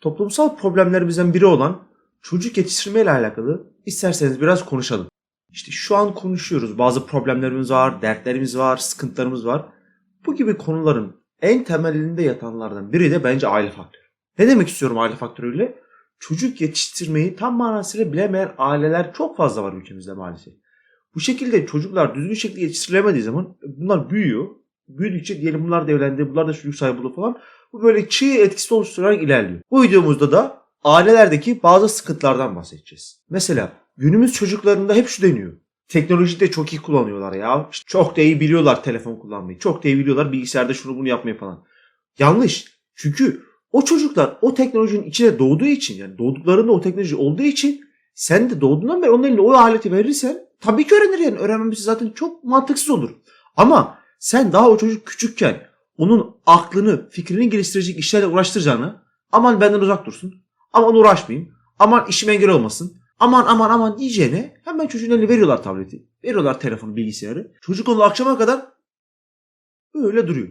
toplumsal problemlerimizden biri olan çocuk yetiştirme ile alakalı isterseniz biraz konuşalım. İşte şu an konuşuyoruz. Bazı problemlerimiz var, dertlerimiz var, sıkıntılarımız var. Bu gibi konuların en temelinde yatanlardan biri de bence aile faktörü. Ne demek istiyorum aile faktörüyle? Çocuk yetiştirmeyi tam manasıyla bilemeyen aileler çok fazla var ülkemizde maalesef. Bu şekilde çocuklar düzgün şekilde yetiştirilemediği zaman bunlar büyüyor. Büyüdükçe diyelim bunlar da evlendi, bunlar da çocuk sahibi oldu falan. Bu böyle çığ etkisi oluşturarak ilerliyor. Bu videomuzda da ailelerdeki bazı sıkıntılardan bahsedeceğiz. Mesela günümüz çocuklarında hep şu deniyor. Teknolojiyi de çok iyi kullanıyorlar ya. İşte çok da iyi biliyorlar telefon kullanmayı. Çok da iyi biliyorlar bilgisayarda şunu bunu yapmayı falan. Yanlış. Çünkü o çocuklar o teknolojinin içine doğduğu için yani doğduklarında o teknoloji olduğu için sen de doğduğundan beri onun eline o aleti verirsen tabii ki öğrenir yani. Öğrenmemesi zaten çok mantıksız olur. Ama sen daha o çocuk küçükken onun aklını, fikrini geliştirecek işlerle uğraştıracağını aman benden uzak dursun, aman uğraşmayayım, aman işime engel olmasın, aman aman aman diyeceğine hemen çocuğun eline veriyorlar tableti, veriyorlar telefonu, bilgisayarı. Çocuk onu akşama kadar böyle duruyor.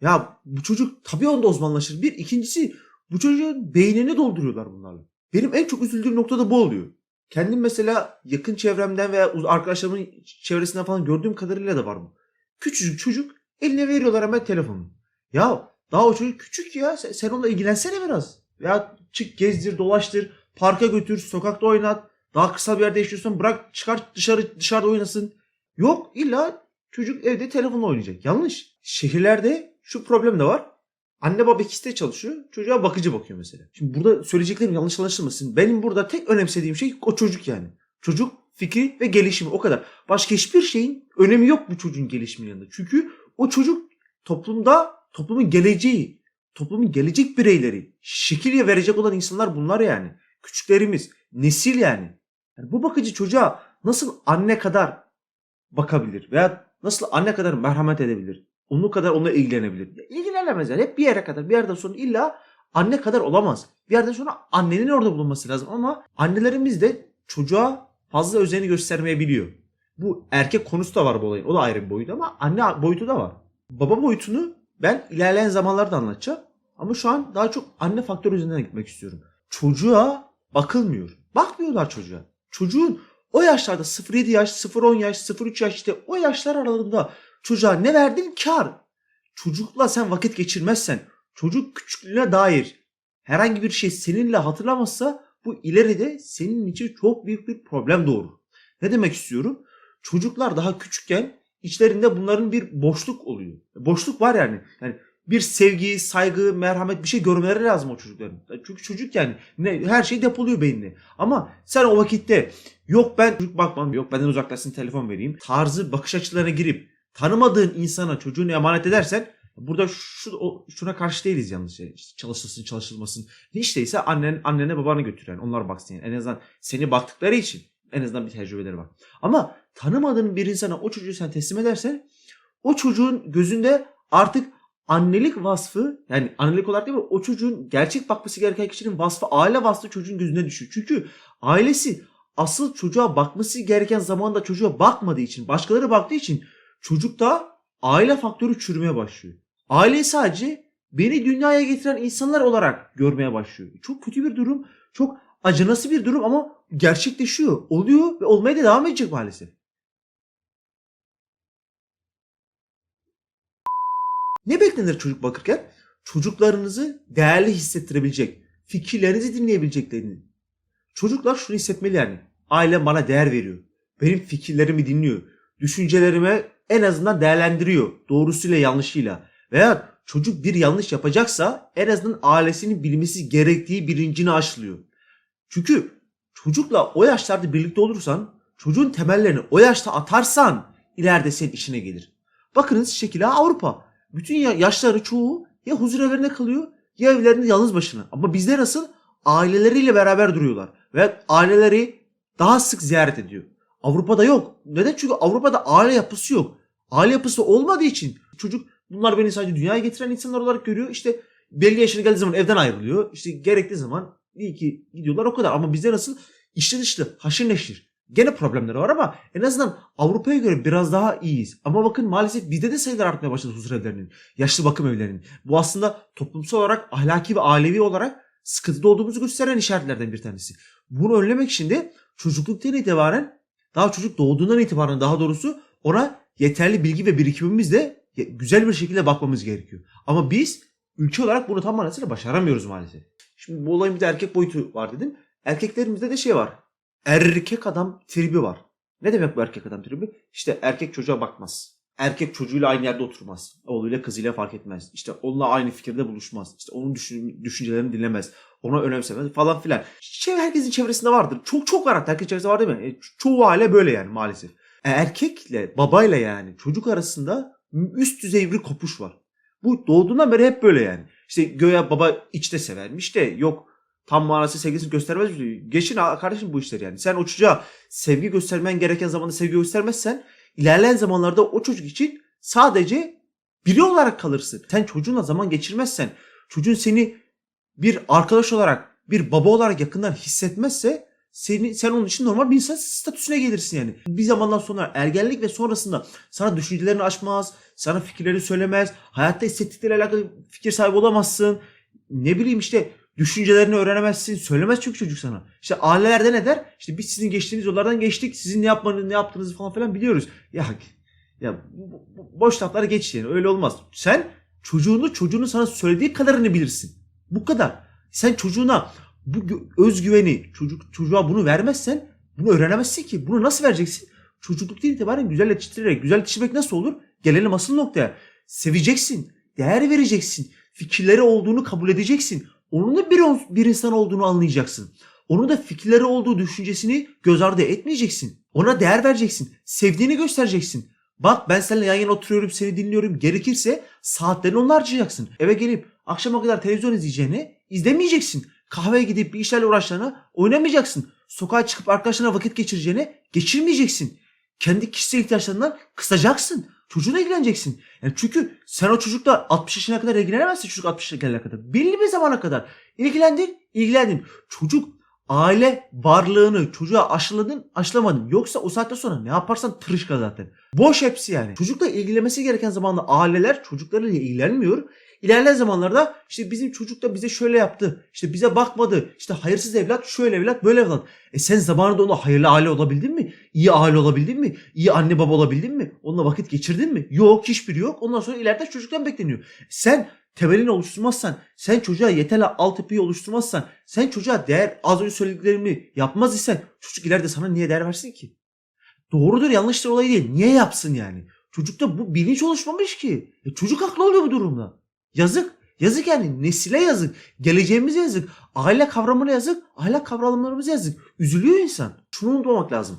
Ya bu çocuk tabii onda uzmanlaşır. Bir, ikincisi bu çocuğun beynini dolduruyorlar bunlarla. Benim en çok üzüldüğüm nokta da bu oluyor. Kendim mesela yakın çevremden veya arkadaşlarımın çevresinden falan gördüğüm kadarıyla da var bu. Küçücük çocuk eline veriyorlar hemen telefonu. Ya daha o çocuk küçük ya. Sen, sen onunla ilgilensene biraz. Ya çık gezdir, dolaştır, parka götür, sokakta oynat. Daha kısa bir yerde yaşıyorsan bırak çıkar dışarı dışarıda oynasın. Yok illa çocuk evde telefonla oynayacak. Yanlış. Şehirlerde şu problem de var. Anne baba ikisi de çalışıyor. Çocuğa bakıcı bakıyor mesela. Şimdi burada söyleyeceklerim yanlış anlaşılmasın. Benim burada tek önemsediğim şey o çocuk yani. Çocuk fikri ve gelişimi o kadar. Başka hiçbir şeyin önemi yok bu çocuğun gelişiminin yanında. Çünkü o çocuk toplumda toplumun geleceği, toplumun gelecek bireyleri, şekil verecek olan insanlar bunlar yani. Küçüklerimiz, nesil yani. yani bu bakıcı çocuğa nasıl anne kadar bakabilir veya nasıl anne kadar merhamet edebilir? Onun kadar onunla ilgilenebilir. Ya İlgilenemez yani. Hep bir yere kadar. Bir yerden sonra illa anne kadar olamaz. Bir yerden sonra annenin orada bulunması lazım ama annelerimiz de çocuğa fazla özeni göstermeyebiliyor. Bu erkek konusu da var bu olayın. O da ayrı bir boyut ama anne boyutu da var. Baba boyutunu ben ilerleyen zamanlarda anlatacağım. Ama şu an daha çok anne faktörü üzerinden gitmek istiyorum. Çocuğa bakılmıyor. Bakmıyorlar çocuğa. Çocuğun o yaşlarda 0-7 yaş, 0-10 yaş, 0-3 yaş işte o yaşlar aralığında çocuğa ne verdin kar. Çocukla sen vakit geçirmezsen, çocuk küçüklüğüne dair herhangi bir şey seninle hatırlamazsa bu ileride senin için çok büyük bir problem doğurur. Ne demek istiyorum? Çocuklar daha küçükken içlerinde bunların bir boşluk oluyor. Boşluk var yani. Yani bir sevgi, saygı, merhamet bir şey görmeleri lazım o çocukların. Çünkü çocuk yani ne, her şey depoluyor beynine. Ama sen o vakitte yok ben çocuk bakmam, yok benden uzaklaşsın telefon vereyim tarzı bakış açılarına girip tanımadığın insana çocuğunu emanet edersen burada şu o, şuna karşı değiliz yalnız. Yani işte çalışılsın çalışılmasın. Hiç değilse annen annene babana götür yani. Onlar baksın yani. En azından seni baktıkları için en azından bir tecrübeleri var. Ama tanımadığın bir insana o çocuğu sen teslim edersen o çocuğun gözünde artık annelik vasfı yani annelik olarak değil mi o çocuğun gerçek bakması gereken kişinin vasfı aile vasfı çocuğun gözüne düşüyor. Çünkü ailesi asıl çocuğa bakması gereken zamanda çocuğa bakmadığı için başkaları baktığı için çocukta aile faktörü çürümeye başlıyor. Aileyi sadece beni dünyaya getiren insanlar olarak görmeye başlıyor. Çok kötü bir durum, çok acınası bir durum ama gerçekleşiyor, oluyor ve olmaya da devam edecek maalesef. Ne beklenir çocuk bakırken? Çocuklarınızı değerli hissettirebilecek, fikirlerinizi dinleyebileceklerini. Çocuklar şunu hissetmeli yani. Ailem bana değer veriyor. Benim fikirlerimi dinliyor. Düşüncelerime en azından değerlendiriyor. Doğrusuyla yanlışıyla. Veya çocuk bir yanlış yapacaksa en azından ailesinin bilmesi gerektiği bilincini aşılıyor. Çünkü çocukla o yaşlarda birlikte olursan çocuğun temellerini o yaşta atarsan ileride senin işine gelir. Bakınız şekila Avrupa. Bütün ya- yaşları çoğu ya huzur evlerine kalıyor ya evlerinde yalnız başına. Ama bizde nasıl? Aileleriyle beraber duruyorlar. Ve aileleri daha sık ziyaret ediyor. Avrupa'da yok. Neden? Çünkü Avrupa'da aile yapısı yok. Aile yapısı olmadığı için çocuk bunlar beni sadece dünyaya getiren insanlar olarak görüyor. İşte belli yaşına geldiği zaman evden ayrılıyor. İşte gerektiği zaman iyi ki gidiyorlar o kadar. Ama bizde nasıl? İşte dışlı, haşır neşir. Gene problemleri var ama en azından Avrupa'ya göre biraz daha iyiyiz. Ama bakın maalesef bizde de sayılar artmaya başladı huzur evlerinin, yaşlı bakım evlerinin. Bu aslında toplumsal olarak, ahlaki ve ailevi olarak sıkıntıda olduğumuzu gösteren işaretlerden bir tanesi. Bunu önlemek için de çocukluktan itibaren daha çocuk doğduğundan itibaren daha doğrusu ona yeterli bilgi ve birikimimizle güzel bir şekilde bakmamız gerekiyor. Ama biz ülke olarak bunu tam manasıyla başaramıyoruz maalesef. Şimdi bu olayın bir de erkek boyutu var dedim. Erkeklerimizde de şey var. Erkek adam tribi var. Ne demek bu erkek adam tribi? İşte erkek çocuğa bakmaz. Erkek çocuğuyla aynı yerde oturmaz. Oğluyla kızıyla fark etmez. İşte onunla aynı fikirde buluşmaz. İşte onun düşün, düşüncelerini dinlemez. Ona önemsemez falan filan. Şey herkesin çevresinde vardır. Çok çok var herkesin çevresinde var değil mi? E, çoğu aile böyle yani maalesef. E, erkekle babayla yani çocuk arasında üst düzey bir kopuş var. Bu doğduğundan beri hep böyle yani. İşte göya baba içte severmiş de yok tam manası sevgisini göstermez mi? Geçin kardeşim bu işler yani. Sen o çocuğa sevgi göstermen gereken zamanda sevgi göstermezsen ilerleyen zamanlarda o çocuk için sadece biri olarak kalırsın. Sen çocuğunla zaman geçirmezsen, çocuğun seni bir arkadaş olarak, bir baba olarak yakından hissetmezse seni, sen onun için normal bir insan statüsüne gelirsin yani. Bir zamandan sonra ergenlik ve sonrasında sana düşüncelerini açmaz, sana fikirleri söylemez, hayatta hissettikleriyle alakalı fikir sahibi olamazsın. Ne bileyim işte düşüncelerini öğrenemezsin. Söylemez çünkü çocuk sana. İşte ailelerde ne der? İşte biz sizin geçtiğiniz yollardan geçtik. Sizin ne yapmanızı, ne yaptığınızı falan filan biliyoruz. Ya ya boş lafları geç yani. Öyle olmaz. Sen çocuğunu çocuğunun sana söylediği kadarını bilirsin. Bu kadar. Sen çocuğuna bu özgüveni, çocuk çocuğa bunu vermezsen bunu öğrenemezsin ki. Bunu nasıl vereceksin? Çocukluktan itibaren güzel yetiştirerek. Güzel yetiştirmek nasıl olur? Gelelim asıl noktaya. Seveceksin. Değer vereceksin. Fikirleri olduğunu kabul edeceksin. Onun da bir, bir insan olduğunu anlayacaksın. Onun da fikirleri olduğu düşüncesini göz ardı etmeyeceksin. Ona değer vereceksin. Sevdiğini göstereceksin. Bak ben seninle yan yana oturuyorum seni dinliyorum. Gerekirse saatlerini onunla harcayacaksın. Eve gelip akşama kadar televizyon izleyeceğini izlemeyeceksin. Kahveye gidip bir işlerle uğraşacağına oynamayacaksın. Sokağa çıkıp arkadaşlarına vakit geçireceğine geçirmeyeceksin. Kendi kişisel ihtiyaçlarından kısacaksın. Çocuğuna ilgileneceksin. Yani çünkü sen o çocukla 60 yaşına kadar ilgilenemezsin çocuk 60 yaşına kadar. Belli bir zamana kadar. ilgilendin, ilgilendin. Çocuk aile varlığını çocuğa aşıladın, aşılamadın. Yoksa o saatte sonra ne yaparsan tırışka zaten. Boş hepsi yani. Çocukla ilgilenmesi gereken zamanda aileler çocuklarıyla ilgilenmiyor. İlerleyen zamanlarda işte bizim çocuk da bize şöyle yaptı. İşte bize bakmadı. İşte hayırsız evlat, şöyle evlat, böyle evlat. E sen zamanında ona hayırlı aile olabildin mi? İyi aile olabildin mi? İyi anne baba olabildin mi? Onunla vakit geçirdin mi? Yok, hiçbiri yok. Ondan sonra ileride çocuktan bekleniyor. Sen temelini oluşturmazsan, sen çocuğa yeterli altyapıyı oluşturmazsan, sen çocuğa değer az önce söylediklerimi yapmaz isen çocuk ileride sana niye değer versin ki? Doğrudur yanlıştır olayı değil. Niye yapsın yani? Çocukta bu bilinç oluşmamış ki. E çocuk haklı oluyor bu durumda. Yazık. Yazık yani nesile yazık. Geleceğimize yazık. Aile kavramına yazık. Aile kavramlarımıza yazık. Üzülüyor insan. Şunu unutmamak lazım.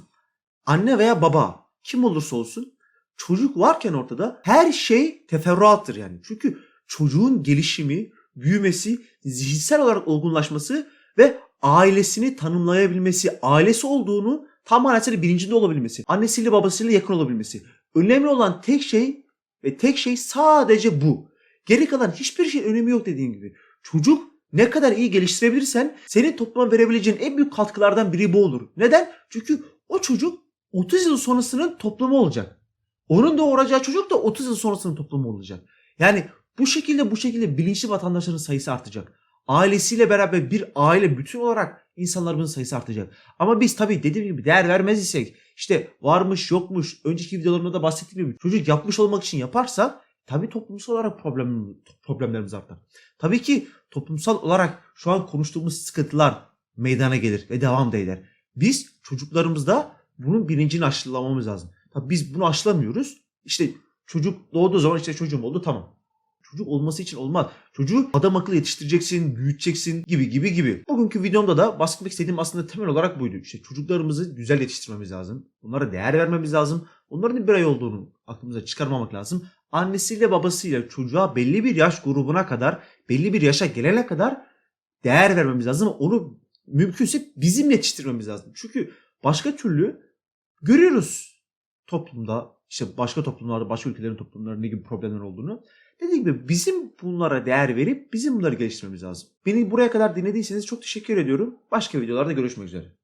Anne veya baba kim olursa olsun çocuk varken ortada her şey teferruattır yani. Çünkü çocuğun gelişimi, büyümesi, zihinsel olarak olgunlaşması ve ailesini tanımlayabilmesi, ailesi olduğunu tam manasıyla bilincinde olabilmesi, annesiyle babasıyla yakın olabilmesi. Önemli olan tek şey ve tek şey sadece bu. Geri kalan hiçbir şey önemi yok dediğin gibi. Çocuk ne kadar iyi geliştirebilirsen senin topluma verebileceğin en büyük katkılardan biri bu olur. Neden? Çünkü o çocuk 30 yıl sonrasının toplumu olacak. Onun doğuracağı çocuk da 30 yıl sonrasının toplumu olacak. Yani bu şekilde bu şekilde bilinçli vatandaşların sayısı artacak. Ailesiyle beraber bir aile bütün olarak insanlarımızın sayısı artacak. Ama biz tabii dediğim gibi değer vermez isek işte varmış yokmuş önceki videolarımda da bahsettiğim gibi çocuk yapmış olmak için yaparsa tabii toplumsal olarak problem, problemlerimiz artar. Tabii ki toplumsal olarak şu an konuştuğumuz sıkıntılar meydana gelir ve devam da eder. Biz çocuklarımızda bunun bilincini aşılamamız lazım. Tabii biz bunu aşılamıyoruz. İşte çocuk doğduğu zaman işte çocuğum oldu tamam. Çocuk olması için olmaz. Çocuğu adam akıllı yetiştireceksin, büyüteceksin gibi gibi gibi. Bugünkü videomda da bahsetmek istediğim aslında temel olarak buydu. İşte çocuklarımızı güzel yetiştirmemiz lazım. Onlara değer vermemiz lazım. Onların birey olduğunu aklımıza çıkarmamak lazım. Annesiyle babasıyla çocuğa belli bir yaş grubuna kadar, belli bir yaşa gelene kadar değer vermemiz lazım. Onu mümkünse bizim yetiştirmemiz lazım. Çünkü başka türlü görüyoruz toplumda işte başka toplumlarda, başka ülkelerin toplumlarında ne gibi problemler olduğunu. Dediğim gibi bizim bunlara değer verip bizim bunları geliştirmemiz lazım. Beni buraya kadar dinlediyseniz çok teşekkür ediyorum. Başka videolarda görüşmek üzere.